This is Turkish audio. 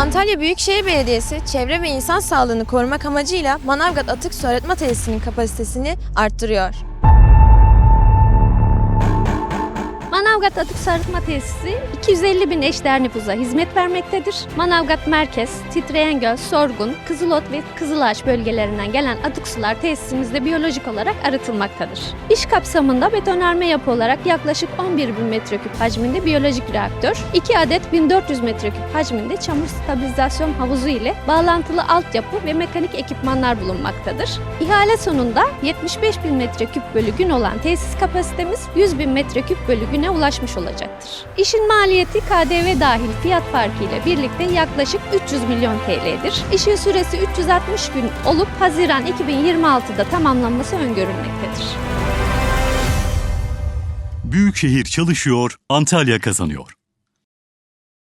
Antalya Büyükşehir Belediyesi çevre ve insan sağlığını korumak amacıyla Manavgat Atık Su Arıtma Tesisinin kapasitesini arttırıyor. Manavgat Atık Su Arıtma Tesisi 250 bin eşdeğer nüfusa hizmet vermektedir. Manavgat Merkez, Titreyengöl, Sorgun, Kızılot ve Kızılağaç bölgelerinden gelen atık sular tesisimizde biyolojik olarak arıtılmaktadır. İş kapsamında betonarme yapı olarak yaklaşık 11 bin metreküp hacminde biyolojik reaktör, 2 adet 1400 metreküp hacminde çamur stabilizasyon havuzu ile bağlantılı altyapı ve mekanik ekipmanlar bulunmaktadır. İhale sonunda 75 bin metreküp bölü gün olan tesis kapasitemiz 100 bin metreküp bölü güne ulaşmış olacaktır. İşin maliyeti KDV dahil fiyat farkı ile birlikte yaklaşık 300 milyon TL'dir. İşin süresi 360 gün olup Haziran 2026'da tamamlanması öngörülmektedir. Büyükşehir çalışıyor, Antalya kazanıyor.